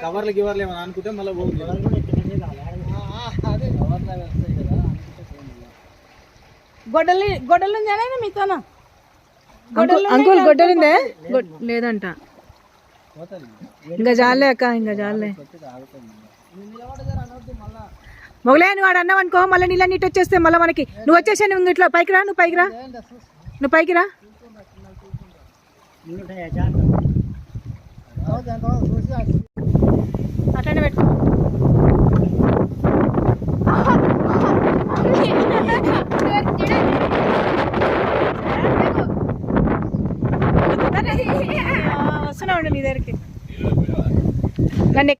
కవర్లు గివర్లు ఏమైనా అనుకుంటే మళ్ళీ పోతుంది ఆ, ఆ, అదే. గొడ్డలి గొడ్డలు ఉందా మీతోనా అంకుల్ గొడ్డలుందే? గొడ్- లేదంట. ఇంకా జాలే అక్క ఇంకా జాలే. మొగలే నువ్వు వాడు అన్నావు అనుకో మళ్ళీ నీళ్ళ నీటి వచ్చేస్తే మళ్ళీ మనకి నువ్వు వచ్చేసా నువ్వు ఇట్లా పైకి రా నువ్వు పైకి రా. నువ్వు పైకి రా దాని తర్వాత చూసి అది అట్లనే పెట్టుకో. వస్తున్నా ఉండు మీ దగ్గరికి. నన్ను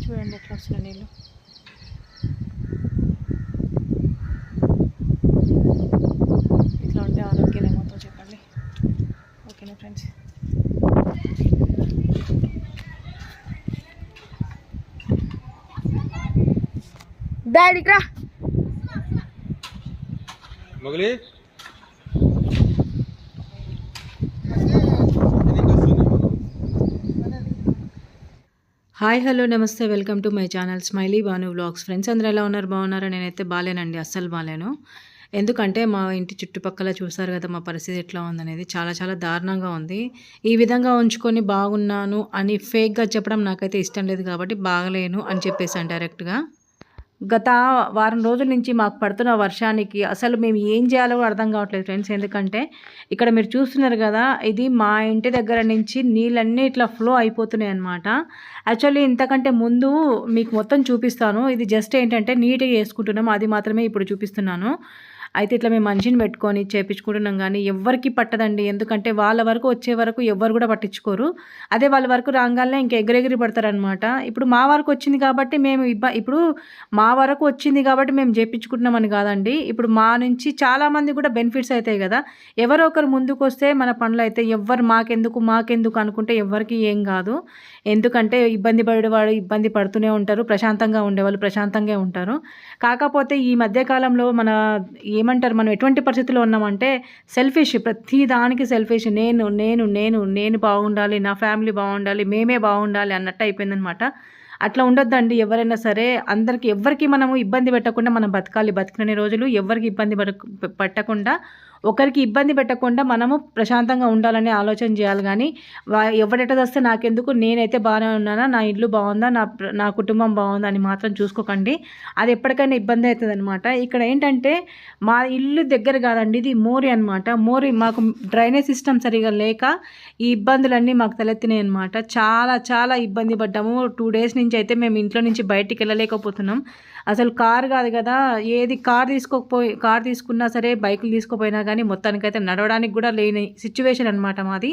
చూడండి ఎట్లా వస్తున్నా నీళ్ళు ఇట్లా ఉంటే ఆరోగ్యం ఏమవుతుందో చెప్పండి ఓకేనా ఫ్రెండ్స్. డాడీకి రా. మొగలి hi hello namaste welcome to my channel smiley Banu vlogs. Friends అందరూ ఎలా ఉన్నారు? బాగున్నారా? నేనైతే బాగాలేనండి అస్సలు బాగాలేను. ఎందుకంటే మా ఇంటి చుట్టుపక్కల చూసారు కదా మా పరిస్థితి ఎట్లా ఉందనేది. చాలా చాలా దారుణంగా ఉంది. ఈ విధంగా ఉంచుకొని బాగున్నాను అని ఫేక్గా చెప్పడం నాకైతే ఇష్టం లేదు కాబట్టి బాగలేను అని చెప్పేసాను డైరెక్ట్గా. గత వారం రోజుల నుంచి మాకు పడుతున్న వర్షానికి అసలు మేము ఏం చేయాలో అర్థం కావట్లేదు ఫ్రెండ్స్. ఎందుకంటే ఇక్కడ మీరు చూస్తున్నారు కదా ఇది మా ఇంటి దగ్గర నుంచి నీళ్ళన్నీ ఇట్లా ఫ్లో అయిపోతున్నాయి అనమాట యాక్చువల్లీ ఇంతకంటే ముందు మీకు మొత్తం చూపిస్తాను. ఇది జస్ట్ ఏంటంటే నీట్గా వేసుకుంటున్నాం అది మాత్రమే ఇప్పుడు చూపిస్తున్నాను. అయితే ఇట్లా మేము మనిషిని పెట్టుకొని చేపించుకుంటున్నాం కానీ ఎవరికి పట్టదండి. ఎందుకంటే వాళ్ళ వరకు వచ్చే వరకు ఎవ్వరు కూడా పట్టించుకోరు. అదే వాళ్ళ వరకు రాగానే ఇంకా ఎగిరెగిరి పడతారనమాట ఇప్పుడు మా వరకు వచ్చింది కాబట్టి మేము ఇబ్బ ఇప్పుడు మా వరకు వచ్చింది కాబట్టి మేము చేపించుకుంటున్నామని కాదండి. ఇప్పుడు మా నుంచి చాలామంది కూడా బెనిఫిట్స్ అవుతాయి కదా. ఎవరో ఒకరు ముందుకు వస్తే మన పనులు అయితే ఎవ్వరు మాకెందుకు మాకెందుకు అనుకుంటే ఎవ్వరికి ఏం కాదు. ఎందుకంటే ఇబ్బంది పడేవాడు ఇబ్బంది పడుతూనే ఉంటారు. ప్రశాంతంగా ఉండేవాళ్ళు ప్రశాంతంగా ఉంటారు. కాకపోతే ఈ మధ్యకాలంలో మన ఏమంటారు? మనం ఎటువంటి పరిస్థితిలో ఉన్నామంటే సెల్ఫిష్ ప్రతి దానికి సెల్ఫిష్ నేను నేను నేను నేను బాగుండాలి నా ఫ్యామిలీ బాగుండాలి మేమే బాగుండాలి అన్నట్టు అయిపోయిందనమాట అట్లా ఉండొద్దండి. ఎవరైనా సరే అందరికి ఎవరికి మనము ఇబ్బంది పెట్టకుండా మనం బతకాలి. బతికిన రోజులు ఎవరికి ఇబ్బంది పడ పెట్టకుండా ఒకరికి ఇబ్బంది పెట్టకుండా మనము ప్రశాంతంగా ఉండాలని ఆలోచన చేయాలి. కానీ వా- ఎవడెట వస్తే నాకెందుకు? నేనైతే బాగానే ఉన్నానా? నా ఇల్లు బాగుందా నా నా కుటుంబం బాగుందా అని మాత్రం చూసుకోకండి. అది ఎప్పటికైనా ఇబ్బంది అవుతుంది అనమాట ఇక్కడ ఏంటంటే మా ఇల్లు దగ్గర కాదండి ఇది మోరి అనమాట మోరి మాకు డ్రైనేజ్ సిస్టమ్ సరిగా లేక ఈ ఇబ్బందులన్నీ మాకు తలెత్తినాయి అనమాట చాలా చాలా ఇబ్బంది పడ్డాము. టూ డేస్ నుంచి అయితే మేము ఇంట్లో నుంచి బయటికి వెళ్ళలేకపోతున్నాం. అసలు కార్ కాదు కదా. ఏది కార్ తీసుకోకపోయి కార్ తీసుకున్నా సరే బైకులు తీసుకోపోయినా కానీ మొత్తానికైతే నడవడానికి కూడా లేని సిచ్యువేషన్ అనమాట మాది.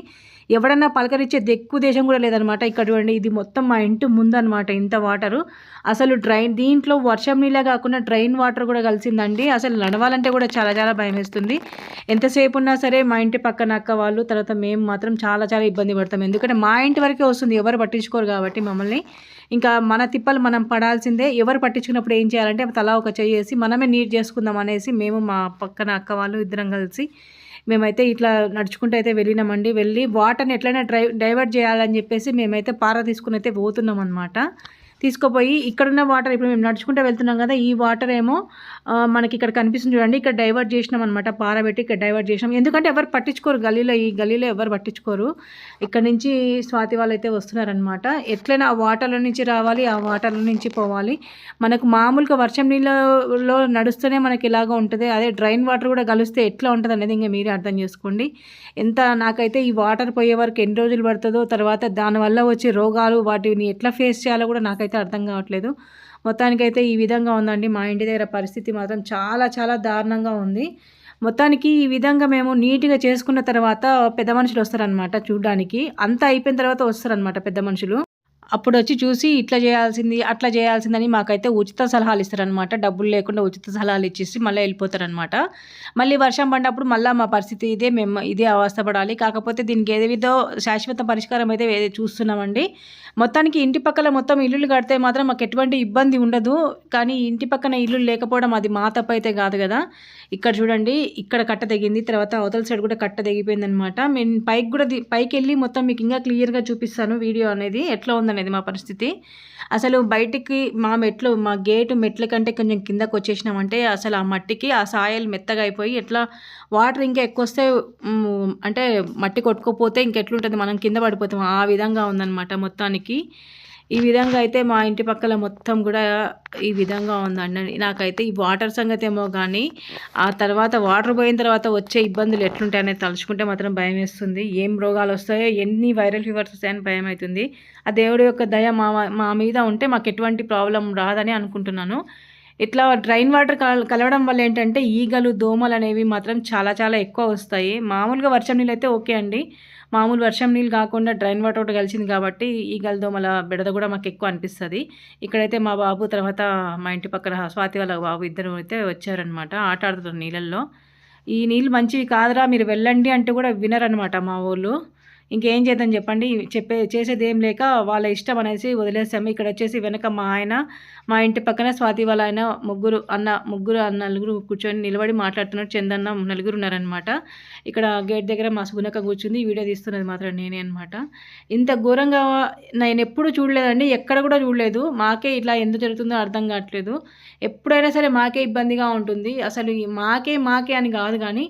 ఎవడన్నా పలకరించే దెక్కు దేశం కూడా లేదనమాట ఇక్కడ చూడండి ఇది మొత్తం మా ఇంటి ముందనమాట ఇంత వాటరు అసలు డ్రైన్ దీంట్లో వర్షం నీళ్ళే కాకుండా డ్రైన్ వాటర్ కూడా కలిసిందండి. అసలు నడవాలంటే కూడా చాలా చాలా భయం వేస్తుంది. ఎంతసేపు ఉన్నా సరే మా ఇంటి పక్కన అక్క వాళ్ళు తర్వాత మేము మాత్రం చాలా చాలా ఇబ్బంది పడతాం. ఎందుకంటే మా ఇంటి వరకే వస్తుంది. ఎవరు పట్టించుకోరు కాబట్టి మమ్మల్ని. ఇంకా మన తిప్పలు మనం పడాల్సిందే. ఎవరు పట్టించుకున్నప్పుడు ఏం ఏం చేయాలంటే తలా ఒక చేసి మనమే నీట్ చేసుకుందాం అనేసి మేము మా పక్కన అక్క వాళ్ళు ఇద్దరం కలిసి మేమైతే ఇట్లా నడుచుకుంటూ అయితే వెళ్ళినామండి. వెళ్ళి వాటర్ని ఎట్లయినా డ్రై డైవర్ట్ చేయాలని చెప్పేసి మేమైతే పార తీసుకుని అయితే పోతున్నాం అనమాట తీసుకుపోయి ఇక్కడున్న వాటర్ ఇప్పుడు మేము నడుచుకుంటూ వెళ్తున్నాం కదా ఈ వాటర్ ఏమో మనకి ఇక్కడ కనిపిస్తుంది చూడండి. ఇక్కడ డైవర్ట్ చేసినాం అనమాట పారబెట్టి ఇక్కడ డైవర్ట్ చేసినాం. ఎందుకంటే ఎవరు పట్టించుకోరు గలీలో ఈ గలీలో ఎవరు పట్టించుకోరు. ఇక్కడ నుంచి స్వాతి వాళ్ళు అయితే వస్తున్నారనమాట ఎట్లయినా ఆ వాటర్లో నుంచి రావాలి ఆ వాటర్లో నుంచి పోవాలి. మనకు మామూలుగా వర్షం నీళ్ళలో నడుస్తూనే మనకి ఇలాగా ఉంటుంది. అదే డ్రైన్ వాటర్ కూడా కలిస్తే ఎట్లా ఉంటుంది అనేది ఇంకా మీరే అర్థం చేసుకోండి. ఎంత నాకైతే ఈ వాటర్ పోయే వరకు ఎన్ని రోజులు పడుతుందో తర్వాత దానివల్ల వచ్చే రోగాలు వాటిని ఎట్లా ఫేస్ చేయాలో కూడా నాకైతే అర్థం కావట్లేదు. మొత్తానికైతే ఈ విధంగా ఉందండి. మా ఇంటి దగ్గర పరిస్థితి మాత్రం చాలా చాలా దారుణంగా ఉంది. మొత్తానికి ఈ విధంగా మేము నీట్గా చేసుకున్న తర్వాత పెద్ద మనుషులు వస్తారనమాట చూడడానికి. అంతా అయిపోయిన తర్వాత వస్తారనమాట పెద్ద మనుషులు. అప్పుడు వచ్చి చూసి ఇట్లా చేయాల్సింది అట్లా చేయాల్సిందని మాకైతే ఉచిత సలహాలు ఇస్తారనమాట డబ్బులు లేకుండా ఉచిత సలహాలు ఇచ్చేసి మళ్ళీ వెళ్ళిపోతారనమాట మళ్ళీ వర్షం పడినప్పుడు మళ్ళీ మా పరిస్థితి ఇదే మేము ఇదే అవస్థ పడాలి. కాకపోతే దీనికి ఏదేవిధో శాశ్వత పరిష్కారం అయితే చూస్తున్నామండి. మొత్తానికి ఇంటి పక్కల మొత్తం ఇల్లులు కడితే మాత్రం మాకు ఎటువంటి ఇబ్బంది ఉండదు. కానీ ఇంటి పక్కన ఇల్లు లేకపోవడం అది మా తప్పు అయితే కాదు కదా. ఇక్కడ చూడండి ఇక్కడ కట్ట తెగింది తర్వాత అవతల సైడ్ కూడా కట్ట తెగిపోయింది అనమాట మేము పైకి కూడా పైకి వెళ్ళి మొత్తం మీకు ఇంకా క్లియర్గా చూపిస్తాను వీడియో అనేది ఎట్లా ఉందనేది. మా పరిస్థితి. అసలు బయటికి మా మెట్లు మా గేటు మెట్ల కంటే కొంచెం కిందకు వచ్చేసినామంటే అసలు ఆ మట్టికి ఆ సాయలు మెత్తగా అయిపోయి ఎట్లా వాటర్ ఇంకా ఎక్కువ వస్తే అంటే మట్టి కొట్టుకోపోతే ఇంకెట్లుంటుంది? మనం కింద పడిపోతాం. ఆ విధంగా ఉందన్నమాట మొత్తానికి. ఈ విధంగా అయితే మా ఇంటి పక్కల మొత్తం కూడా ఈ విధంగా ఉందండి. నాకైతే ఈ వాటర్ సంగతి ఏమో కానీ ఆ తర్వాత వాటర్ పోయిన తర్వాత వచ్చే ఇబ్బందులు ఎట్లుంటాయనేది తలుచుకుంటే మాత్రం భయం వేస్తుంది. ఏం రోగాలు వస్తాయో ఎన్ని వైరల్ ఫీవర్స్ వస్తాయని భయం అవుతుంది. ఆ దేవుడి యొక్క దయ మా మా మీద ఉంటే మాకు ఎటువంటి ప్రాబ్లం రాదని అనుకుంటున్నాను. ఇట్లా డ్రైన్ వాటర్ కల కలవడం వల్ల ఏంటంటే ఈగలు దోమలు అనేవి మాత్రం చాలా చాలా ఎక్కువ వస్తాయి. మామూలుగా వర్షం నీళ్ళు అయితే ఓకే అండి. మామూలు వర్షం నీళ్ళు కాకుండా డ్రైన్ వాటర్ ఒకటి కలిసింది కాబట్టి ఈగల దోమల బెడద కూడా మాకు ఎక్కువ అనిపిస్తుంది. ఇక్కడైతే మా బాబు తర్వాత మా ఇంటి పక్కన స్వాతి వాళ్ళ బాబు ఇద్దరు అయితే వచ్చారనమాట ఆట ఆడుతున్నారు నీళ్ళల్లో. ఈ నీళ్ళు మంచివి కాదురా మీరు వెళ్ళండి అంటే కూడా వినరనమాట మా ఊళ్ళో ఇంకేం చేద్దాం చెప్పండి. చెప్పే చేసేది ఏం లేక వాళ్ళ ఇష్టం అనేసి వదిలేసాము ఇక్కడ వచ్చేసి వెనక మా ఆయన మా ఇంటి పక్కన స్వాతి వాళ్ళ ఆయన ముగ్గురు అన్న ముగ్గురు అన్న నలుగురు కూర్చొని నిలబడి మాట్లాడుతున్నారు. చందన్న నలుగురు ఉన్నారనమాట ఇక్కడ గేట్ దగ్గర మా సుగునక కూర్చుంది. వీడియో తీస్తున్నది మాత్రం నేనే అనమాట ఇంత ఘోరంగా నేను ఎప్పుడు చూడలేదండి. ఎక్కడ కూడా చూడలేదు. మాకే ఇట్లా ఎందుకు జరుగుతుందో అర్థం కావట్లేదు. ఎప్పుడైనా సరే మాకే ఇబ్బందిగా ఉంటుంది. అసలు మాకే మాకే అని కాదు కానీ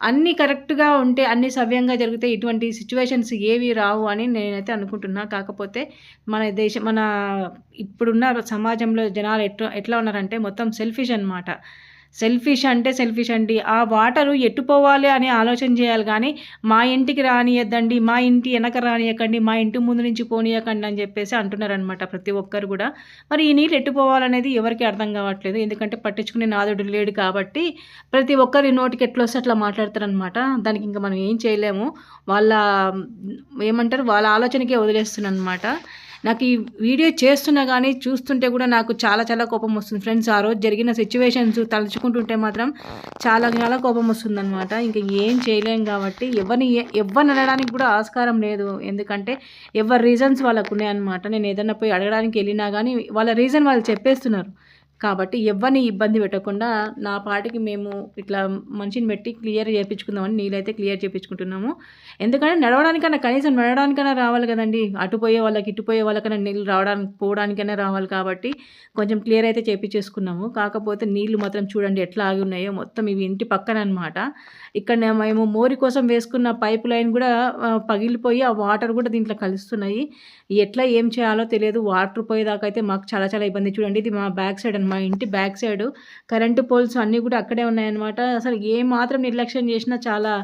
అన్నీ కరెక్ట్గా ఉంటే అన్నీ సవ్యంగా జరిగితే ఇటువంటి సిచ్యువేషన్స్ ఏవి రావు అని నేనైతే అనుకుంటున్నా. కాకపోతే మన దేశం మన ఇప్పుడున్న సమాజంలో జనాలు ఎట్లా ఎట్లా ఉన్నారంటే మొత్తం సెల్ఫిష్ అనమాట సెల్ఫిష్ అంటే సెల్ఫిష్ అండి. ఆ వాటరు ఎట్టుపోవాలి అని ఆలోచన చేయాలి కానీ మా ఇంటికి రానియద్దండి మా ఇంటి వెనక రానియకండి మా ఇంటి ముందు నుంచి పోనీయకండి అని చెప్పేసి అంటున్నారనమాట ప్రతి ఒక్కరు కూడా. మరి ఈ నీళ్ళు ఎట్టుపోవాలనేది ఎవరికి అర్థం కావట్లేదు. ఎందుకంటే పట్టించుకునే నాదుడు లేడు కాబట్టి ప్రతి ఒక్కరి నోటికి ఎట్లా వస్తే అట్లా మాట్లాడతారనమాట దానికి ఇంకా మనం ఏం చేయలేము. వాళ్ళ ఏమంటారు? వాళ్ళ ఆలోచనకే వదిలేస్తున్నాను అనమాట నాకు ఈ వీడియో చేస్తున్నా కానీ చూస్తుంటే కూడా నాకు చాలా చాలా కోపం వస్తుంది. ఫ్రెండ్స్ ఆ రోజు జరిగిన సిచ్యువేషన్స్ తలుచుకుంటుంటే మాత్రం చాలా చాలా కోపం వస్తుంది అనమాట ఇంకా ఏం చేయలేం కాబట్టి ఎవరిని ఎవరిని అనడానికి కూడా ఆస్కారం లేదు. ఎందుకంటే ఎవరి రీజన్స్ వాళ్ళకు ఉన్నాయన్నమాట. నేను ఏదైనా పోయి అడగడానికి వెళ్ళినా కానీ వాళ్ళ రీజన్ వాళ్ళు చెప్పేస్తున్నారు. కాబట్టి ఎవరిని ఇబ్బంది పెట్టకుండా నా పాటికి మేము ఇట్లా మనిషిని పెట్టి క్లియర్ చేయించుకుందామని నీళ్ళైతే క్లియర్ చేయించుకుంటున్నాము ఎందుకంటే నడవడానికన్నా కనీసం నడవడానికైనా రావాలి కదండి. అటు పోయే వాళ్ళకి ఇటు పోయే వాళ్ళకైనా నీళ్ళు రావడానికి పోవడానికైనా రావాలి కాబట్టి కొంచెం క్లియర్ అయితే చేయించేసుకున్నాము కాకపోతే నీళ్ళు మాత్రం చూడండి ఎట్లా ఆగి ఉన్నాయో. మొత్తం ఇవి ఇంటి పక్కన అనమాట ఇక్కడ మేము మోరి కోసం వేసుకున్న పైప్ లైన్ కూడా పగిలిపోయి ఆ వాటర్ కూడా దీంట్లో కలుస్తున్నాయి. ఎట్లా ఏం చేయాలో తెలియదు. వాటర్ పోయేదాకా అయితే మాకు చాలా చాలా ఇబ్బంది. చూడండి ఇది మా బ్యాక్ సైడ్ మా ఇంటి బ్యాక్ సైడ్. కరెంటు పోల్స్ అన్నీ కూడా అక్కడే ఉన్నాయన్నమాట. అసలు ఏ మాత్రం నిర్లక్ష్యం చేసినా చాలా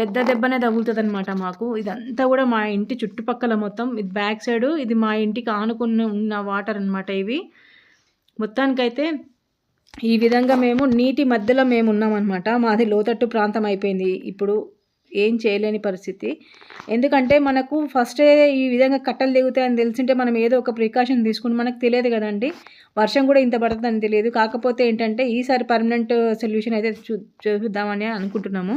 పెద్ద దెబ్బనే తగులుతుంది అనమాట మాకు. ఇదంతా కూడా మా ఇంటి చుట్టుపక్కల మొత్తం. ఇది బ్యాక్ సైడ్ ఇది మా ఇంటికి ఆనుకున్న ఉన్న వాటర్ అన్నమాట ఇవి. మొత్తానికైతే ఈ విధంగా మేము నీటి మధ్యలో మేము ఉన్నామన్నమాట. మాది లోతట్టు ప్రాంతం అయిపోయింది. ఇప్పుడు ఏం చేయలేని పరిస్థితి. ఎందుకంటే మనకు ఫస్టే ఈ విధంగా కట్టలు దిగుతాయని తెలిసింటే మనం ఏదో ఒక ప్రికాషన్ తీసుకుని మనకు తెలియదు కదండి. వర్షం కూడా ఇంత పడుతుందని తెలియదు. కాకపోతే ఏంటంటే ఈసారి పర్మనెంట్ సొల్యూషన్ అయితే చూ చూద్దామని అనుకుంటున్నాము.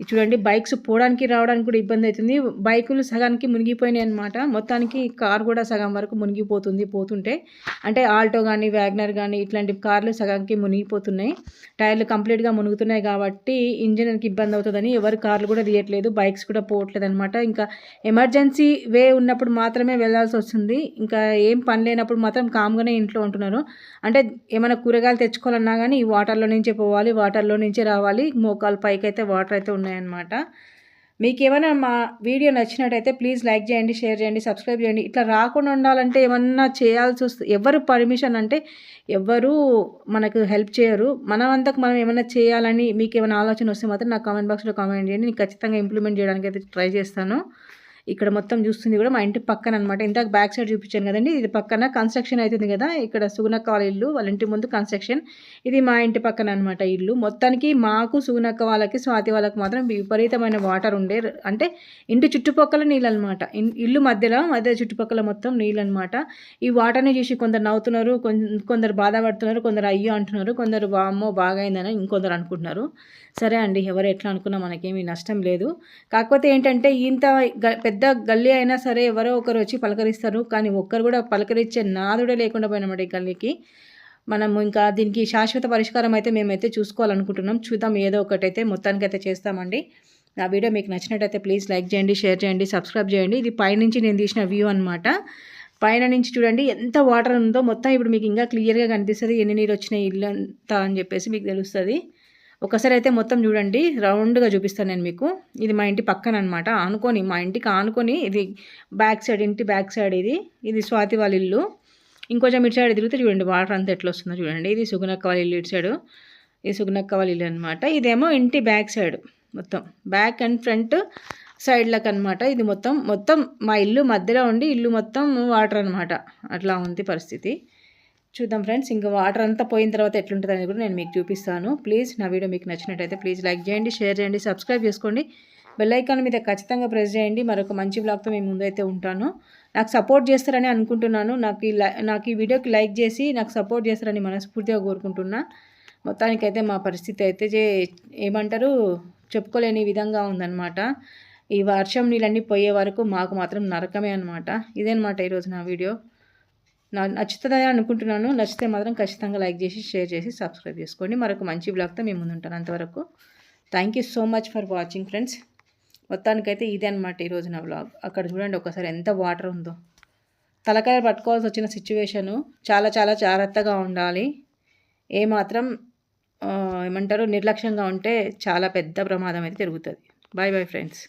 చూడండి బైక్స్ పోవడానికి రావడానికి కూడా ఇబ్బంది అవుతుంది బైకులు సగానికి మునిగిపోయినాయి అనమాట మొత్తానికి కార్ కూడా సగం వరకు మునిగిపోతుంది పోతుంటే. అంటే ఆల్టో కానీ వ్యాగ్నర్ కానీ ఇట్లాంటి కార్లు సగానికి మునిగిపోతున్నాయి. టైర్లు కంప్లీట్గా మునుగుతున్నాయి కాబట్టి ఇంజన్కి ఇబ్బంది అవుతుందని ఎవరు కార్లు కూడా తీయట్లేదు బైక్స్ కూడా పోవట్లేదు అనమాట ఇంకా ఎమర్జెన్సీ వే ఉన్నప్పుడు మాత్రమే వెళ్ళాల్సి వస్తుంది. ఇంకా ఏం పని లేనప్పుడు మాత్రం కామ్గానే ఇంట్లో ఉంటున్నారు. అంటే ఏమైనా కూరగాయలు తెచ్చుకోవాలన్నా కానీ ఈ వాటర్లో నుంచే పోవాలి వాటర్లో నుంచే రావాలి. మోకాలు పైకి అయితే వాటర్ అయితే ఉన్నాయన్నమాట. మీకు ఏమైనా మా వీడియో నచ్చినట్టయితే ప్లీజ్ లైక్ చేయండి షేర్ చేయండి సబ్స్క్రైబ్ చేయండి. ఇట్లా రాకుండా ఉండాలంటే ఏమన్నా చేయాల్సి వస్తుంది ఎవరు పర్మిషన్ అంటే ఎవరు మనకు హెల్ప్ చేయరు. మనం మనం ఏమైనా చేయాలని మీకు ఏమైనా ఆలోచన వస్తే మాత్రం నాకు కామెంట్ బాక్స్లో కామెంట్ చేయండి. నేను ఖచ్చితంగా ఇంప్లిమెంట్ చేయడానికి అయితే ట్రై చేస్తాను. ఇక్కడ మొత్తం చూస్తుంది కూడా మా ఇంటి పక్కన అనమాట ఇందాక బ్యాక్ సైడ్ చూపించాను కదండి ఇది పక్కన కన్స్ట్రక్షన్ అవుతుంది కదా ఇక్కడ సుగుణక్క ఇల్లు వాళ్ళ ఇంటి ముందు కన్స్ట్రక్షన్ ఇది మా ఇంటి పక్కన అనమాట ఇల్లు. మొత్తానికి మాకు సుగుణక్క వాళ్ళకి స్వాతి వాళ్ళకి మాత్రం విపరీతమైన వాటర్ ఉండే అంటే ఇంటి చుట్టుపక్కల నీళ్ళు అనమాట ఇల్లు మధ్యలో మధ్య చుట్టుపక్కల మొత్తం నీళ్ళు అనమాట ఈ వాటర్ని చూసి కొందరు నవ్వుతున్నారు కొం- కొందరు బాధపడుతున్నారు కొందరు అయ్యో అంటున్నారు కొందరు వామ్మో బాగైందని ఇంకొందరు అనుకుంటున్నారు. సరే అండి ఎవరు ఎట్లా అనుకున్నా మనకేమీ నష్టం లేదు. కాకపోతే ఏంటంటే ఇంత పెద్ద పెద్ద గల్లీ అయినా సరే ఎవరో ఒకరు వచ్చి పలకరిస్తారు. కానీ ఒక్కరు కూడా పలకరించే నాదుడే లేకుండా పోయినమాట ఈ గల్లీకి. మనం ఇంకా దీనికి శాశ్వత పరిష్కారం అయితే మేమైతే చూసుకోవాలనుకుంటున్నాం. చూద్దాం ఏదో ఒకటైతే మొత్తానికైతే చేస్తామండి. నా వీడియో మీకు నచ్చినట్టయితే ప్లీజ్ లైక్ చేయండి షేర్ చేయండి సబ్స్క్రైబ్ చేయండి. ఇది పైనుంచి నేను తీసిన వ్యూ అనమాట పైన నుంచి చూడండి ఎంత వాటర్ ఉందో మొత్తం ఇప్పుడు మీకు ఇంకా క్లియర్గా కనిపిస్తుంది. ఎన్ని నీరు వచ్చినాయి ఇల్లు అంతా అని చెప్పేసి మీకు తెలుస్తుంది. ఒకసారి అయితే మొత్తం చూడండి రౌండ్గా చూపిస్తాను నేను మీకు. ఇది మా ఇంటి పక్కన అనమాట ఆనుకొని మా ఇంటికి ఆనుకొని ఇది బ్యాక్ సైడ్ ఇంటి బ్యాక్ సైడ్ ఇది. ఇది స్వాతి వాళ్ళ ఇల్లు. ఇంకొంచెం ఇటు సైడ్ తిరిగితే చూడండి వాటర్ అంతా ఎట్లా వస్తుందో చూడండి. ఇది సుగుణక్క వాళ్ళ ఇల్లు ఇటు సైడు. ఇది సుగుణక్క వాళ్ళ ఇల్లు అనమాట ఇదేమో ఇంటి బ్యాక్ సైడ్ మొత్తం. బ్యాక్ అండ్ ఫ్రంట్ సైడ్లకు అనమాట ఇది మొత్తం మొత్తం మా ఇల్లు మధ్యలో ఉండి ఇల్లు మొత్తం వాటర్ అనమాట అట్లా ఉంది పరిస్థితి. చూద్దాం ఫ్రెండ్స్. ఇంకా వాటర్ అంతా పోయిన తర్వాత ఎట్లుంటుంది అనేది కూడా నేను మీకు చూపిస్తాను. ప్లీజ్ నా వీడియో మీకు నచ్చినట్టయితే ప్లీజ్ లైక్ చేయండి షేర్ చేయండి సబ్స్క్రైబ్ చేసుకోండి. బెల్లైకాన్ మీద ఖచ్చితంగా ప్రెస్ చేయండి. మరొక మంచి బ్లాగ్తో మేము ముందైతే ఉంటాను. నాకు సపోర్ట్ చేస్తారని అనుకుంటున్నాను. నాకు ఈ లై- నాకు ఈ వీడియోకి లైక్ చేసి నాకు సపోర్ట్ చేస్తారని మనస్ఫూర్తిగా కోరుకుంటున్నా. మొత్తానికైతే మా పరిస్థితి అయితే చే ఏమంటారు? చెప్పుకోలేని విధంగా ఉందన్నమాట. ఈ వర్షం నీళ్ళన్నీ పోయే వరకు మాకు మాత్రం నరకమే అనమాట ఇదేనమాట ఈరోజు నా వీడియో. నచ్చుతుందని అనుకుంటున్నాను. నచ్చితే మాత్రం ఖచ్చితంగా లైక్ చేసి షేర్ చేసి సబ్స్క్రైబ్ చేసుకోండి. మరొక మంచి బ్లాగ్తో మేము ముందుంటాను అంతవరకు. Thank you so much for watching friends మొత్తానికైతే ఇదే అనమాట ఈరోజు నా బ్లాగ్ అక్కడ చూడండి ఒకసారి ఎంత వాటర్ ఉందో. తలకాయ పట్టుకోవాల్సి వచ్చిన సిచ్యువేషను చాలా చాలా జాగ్రత్తగా ఉండాలి. ఏమాత్రం ఏమంటారు నిర్లక్ష్యంగా ఉంటే చాలా పెద్ద ప్రమాదం అయితే జరుగుతుంది బాయ్ బాయ్ ఫ్రెండ్స్